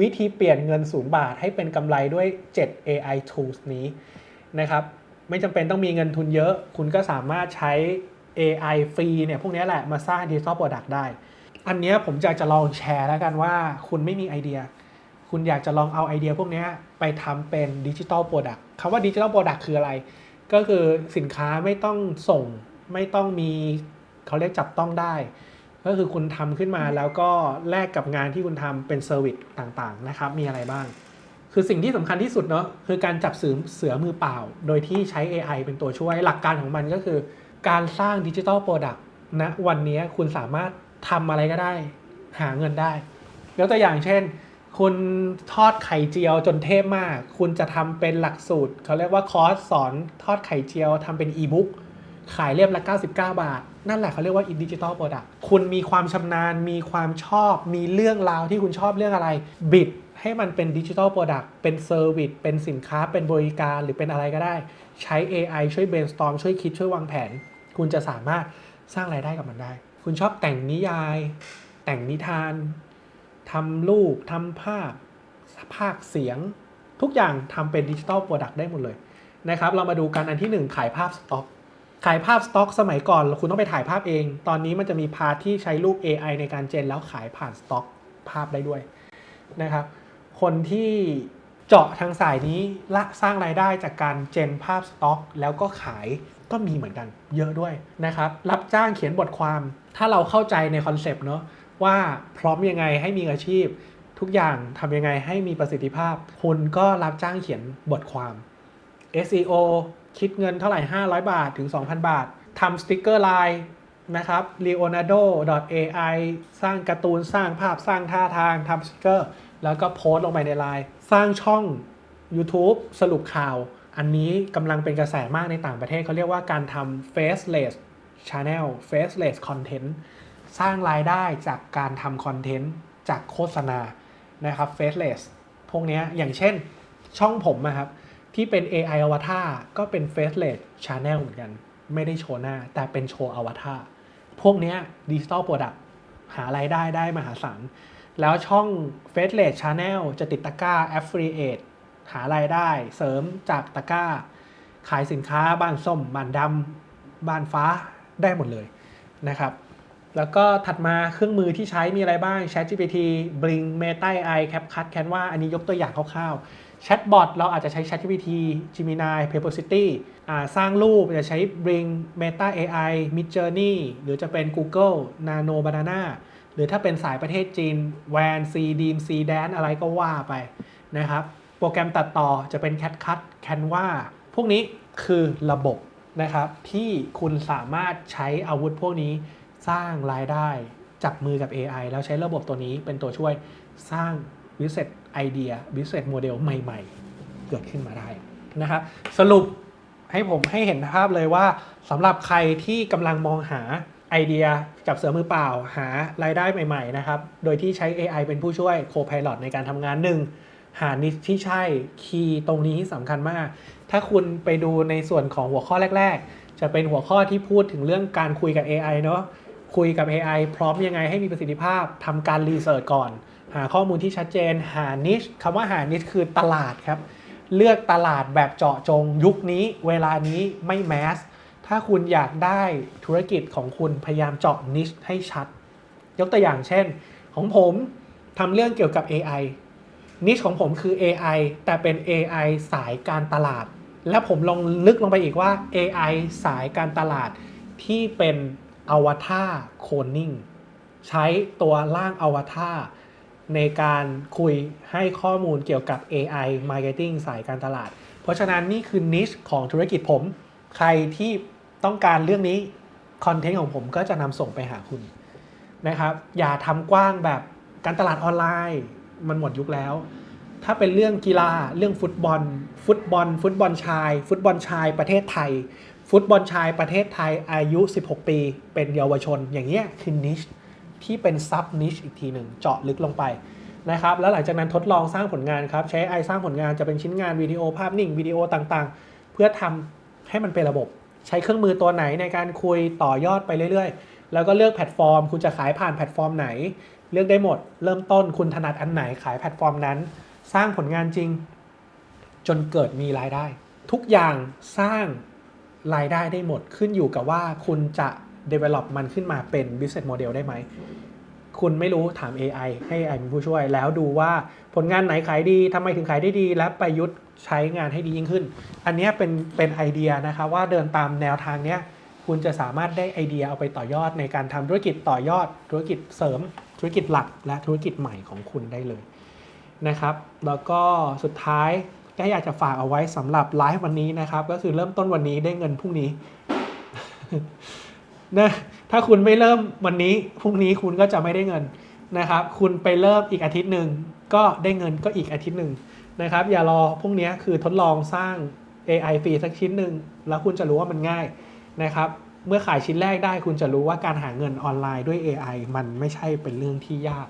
วิธีเปลี่ยนเงินศูนย์บาทให้เป็นกำไรด้วย 7 AI tools นี้นะครับไม่จำเป็นต้องมีเงินทุนเยอะ คุณก็สามารถใช้ AI ฟรีเนี่ยพวกนี้แหละมาสร้างดิจิ t a ลโปรดักต์ได้ อันนี้ผมอยากจะลองแชร์แล้วกันว่าคุณไม่มีไอเดีย คุณอยากจะลองเอาไอเดียพวกนี้ไปทำเป็นดิจิ t a ลโปรดักต์คำว่าดิจิ t a ลโปรดักต์คืออะไร ก็คือสินค้าไม่ต้องส่ง ไม่ต้องมีเขาเรียกจับต้องได้ ก็คือคุณทำขึ้นมาแล้วก็แลกกับงานที่คุณทำเป็นเซอร์วิสต่างๆนะครับมีอะไรบ้าง คือสิ่งที่สำคัญที่สุดเนาะคือการจับเสือเสือมือเปล่า โดยที่ใช้ AI เป็นตัวช่วยหลักการของมันก็คือ การสร้างดิจิ t a ลโปรดักต์ณวันนี้คุณสามารถทำอะไรก็ได้ หาเงินได้ยกตัวอย่างเช่น คุณทอดไข่เจียวจนเทพมาก คุณจะทำเป็นหลักสูตรเขาเรียกว่าคอร์สสอนทอดไข่เจียวทำเป็นอีบุ๊ก ขายเล่มละ 99 บาท นั่นแหละเขาเรียกว่าดิจิ t a ลโปรดักต์คุณมีความชำนาญ มีความชอบ มีเรื่องราวที่คุณชอบเรื่องอะไร บิดให้มันเป็นดิจิ t a ลโปรดักต์เป็นเซอร์วิสเป็นสินค้า เป็นบริการหรือเป็นอะไรก็ได้ ใช้ AI ช่วย brainstorm ช่วยคิดช่วยวางแผน คุณจะสามารถสร้างรายได้กับมันได้ คุณชอบแต่งนิยาย แต่งนิทานทำรูปทำภาพ ภาคเสียง ทุกอย่างทำเป็นดิจิ t a ลโปรดักต์ได้หมดเลยนะครับ เรามาดูกันอันที่ 1 ขายภาพสต็อก ขายภาพสต็อกสมัยก่อนคุณต้องไปถ่ายภาพเอง ตอนนี้มันจะมีพาร์ทที่ใช้รูป AI ในการเจนแล้วขายผ่านสต็อกภาพได้ด้วยนะครับ คนที่เจาะทางสายนี้ละสร้างรายได้จากการเจนภาพสต็อก แล้วก็ขายก็มีเหมือนกัน เยอะด้วยนะครับ รับจ้างเขียนบทความ ถ้าเราเข้าใจในคอนเซปต์เนาะว่าพร้อมยังไงให้มีอาชีพ ทุกอย่างทำยังไงให้มีประสิทธิภาพ คุณก็รับจ้างเขียนบทความ SEO คิดเงินเท่าไหร่ 500 บาทถึง 2,000 บาททำสติกเกอร์ไลน์นะครับ leonardo.ai สร้างการ์ตูนสร้างภาพสร้างท่าทางทำสติกเกอร์ แล้วก็โพสต์ลงไปในไลน์สร้างช่อง YouTube สรุปข่าว อันนี้กำลังเป็นกระแสมากในต่างประเทศเขาเรียกว่าการทำ faceless channel faceless content สร้างรายได้จากการทำคอนเทนต์จากโฆษณานะครับ faceless พวกนี้อย่างเช่นช่องผมนะครับ ที่เป็น AI Avatar ก็เป็น faceless channel เหมือนกัน ไม่ได้โชว์หน้า แต่เป็นโชว์ Avatar พวกนี้ย Digital Product หารายได้ได้มหาศาลแล้วช่อง faceless channel จะติดตะกร้า affiliate หารายได้เสริมจากตะกร้า ขายสินค้าบ้านส้มบ้านดำบ้านฟ้าได้หมดเลยนะครับแล้วก็ถัดมาเครื่องมือที่ใช้มีอะไรบ้าง ChatGPT Bing Meta AI CapCut Canva อันนี้ยกตัวอย่างคร่าวๆ Chatbot เราอาจจะใช้ ChatGPT Gemini Perplexity อ่าสร้างรูปจะใช้ Bing Meta AI Midjourney หรือจะเป็น Google Nano Banana หรือถ้าเป็นสายประเทศจีน Van C Deem C Dan อะไรก็ว่าไปนะครับ โปรแกรมตัดต่อจะเป็น CapCut Canva พวกนี้คือระบบนะครับ ที่คุณสามารถใช้อาวุธพวกนี้สร้างรายได้จับมือกับ AI แล้วใช้ระบบตัวนี้เป็นตัวช่วยสร้าง business idea business model ใหม่ ๆ เกิดขึ้นมาได้นะครับสรุปให้ผมให้เห็นภาพเลยว่าสำหรับใครที่กำลังมองหาไอเดียจับเสือมือเปล่า หารายได้ใหม่ๆนะครับ โดยที่ใช้ AI เป็นผู้ช่วย Co-Pilot ในการทำงานหนึ่งหานิชที่ใช่คีย์ตรงนี้สำคัญมาก ถ้าคุณไปดูในส่วนของหัวข้อแรก ๆ จะเป็นหัวข้อที่พูดถึงเรื่องการคุยกับ AI เนาะคุยกับ AI พร้อมยังไงให้มีประสิทธิภาพทำการรีเสิร์ชก่อน หาข้อมูลที่ชัดเจนหานิชคำว่าหานิชคือตลาดครับ เลือกตลาดแบบเจาะจงยุคนี้ เวลานี้ไม่แมสถ้าคุณอยากได้ธุรกิจของคุณพยายามเจาะนิชให้ชัด ยกตัวอย่างเช่น ของผมทำเรื่องเกี่ยวกับ AI นิชของผมคือ AI แต่เป็น AI สายการตลาด และผมลองลึกลงไปอีกว่า AI สายการตลาดที่เป็นอวตารโคลนิ่งใช้ตัวร่างอวตาร ในการคุยให้ข้อมูลเกี่ยวกับ AI Marketing สายการตลาด เพราะฉะนั้นนี่คือนิชของธุรกิจผม ใครที่ต้องการเรื่องนี้คอนเทนต์ของผมก็จะนำส่งไปหาคุณนะครับ อย่าทำกว้างแบบการตลาดออนไลน์ มันหมดยุคแล้ว ถ้าเป็นเรื่องกีฬาเรื่องฟุตบอล ฟุตบอล ฟุตบอลชาย ฟุตบอลชายประเทศไทย ฟุตบอลชายประเทศไทยอายุ 16 ปี เป็นเยาวชนอย่างเงี้ยคือนิช ที่เป็นซับนิชอีกทีหนึ่งเจาะลึกลงไปนะครับแล้วหลังจากนั้นทดลองสร้างผลงานครับ ใช้ AI สร้างผลงานจะเป็นชิ้นงานวิดีโอภาพนิ่งวิดีโอต่างๆ เพื่อทำให้มันเป็นระบบ ใช้เครื่องมือตัวไหนในการคุยต่อยอดไปเรื่อยๆ แล้วก็เลือกแพลตฟอร์ม คุณจะขายผ่านแพลตฟอร์มไหน เลือกได้หมด เริ่มต้นคุณถนัดอันไหนขายแพลตฟอร์มนั้น สร้างผลงานจริง จนเกิดมีรายได้ ทุกอย่างสร้างรายได้ได้หมดขึ้นอยู่กับว่าคุณจะ develop มันขึ้นมาเป็น business model ได้ไหม คุณไม่รู้ถาม AI ให้ AI เป็นผู้ช่วย แล้วดูว่าผลงานไหนขายดีทำไมถึงขายได้ดี และประยุทธ์ใช้งานให้ดียิ่งขึ้น อันนี้เป็นเป็นไอเดียนะครับว่าเดินตามแนวทางเนี้ยคุณจะสามารถได้ไอเดียเอาไปต่อยอดในการทำธุรกิจต่อยอด ธุรกิจเสริม ธุรกิจหลัก และธุรกิจใหม่ของคุณได้เลยนะครับ แล้วก็สุดท้ายก็อยากจะฝากเอาไว้สำหรับไลฟ์วันนี้นะครับ ก็คือเริ่มต้นวันนี้ได้เงินพรุ่งนี้ นะถ้าคุณไม่เริ่มวันนี้พรุ่งนี้คุณก็จะไม่ได้เงินนะครับคุณไปเริ่มอีกอาทิตย์หนึ่งก็ได้เงินก็อีกอาทิตย์หนึ่งนะครับอย่ารอพรุ่งนี้คือทดลองสร้าง AI ฟรีสักชิ้นหนึ่งแล้วคุณจะรู้ว่ามันง่ายนะครับเมื่อขายชิ้นแรกได้คุณจะรู้ว่าการหาเงินออนไลน์ด้วย AI มันไม่ใช่เป็นเรื่องที่ยาก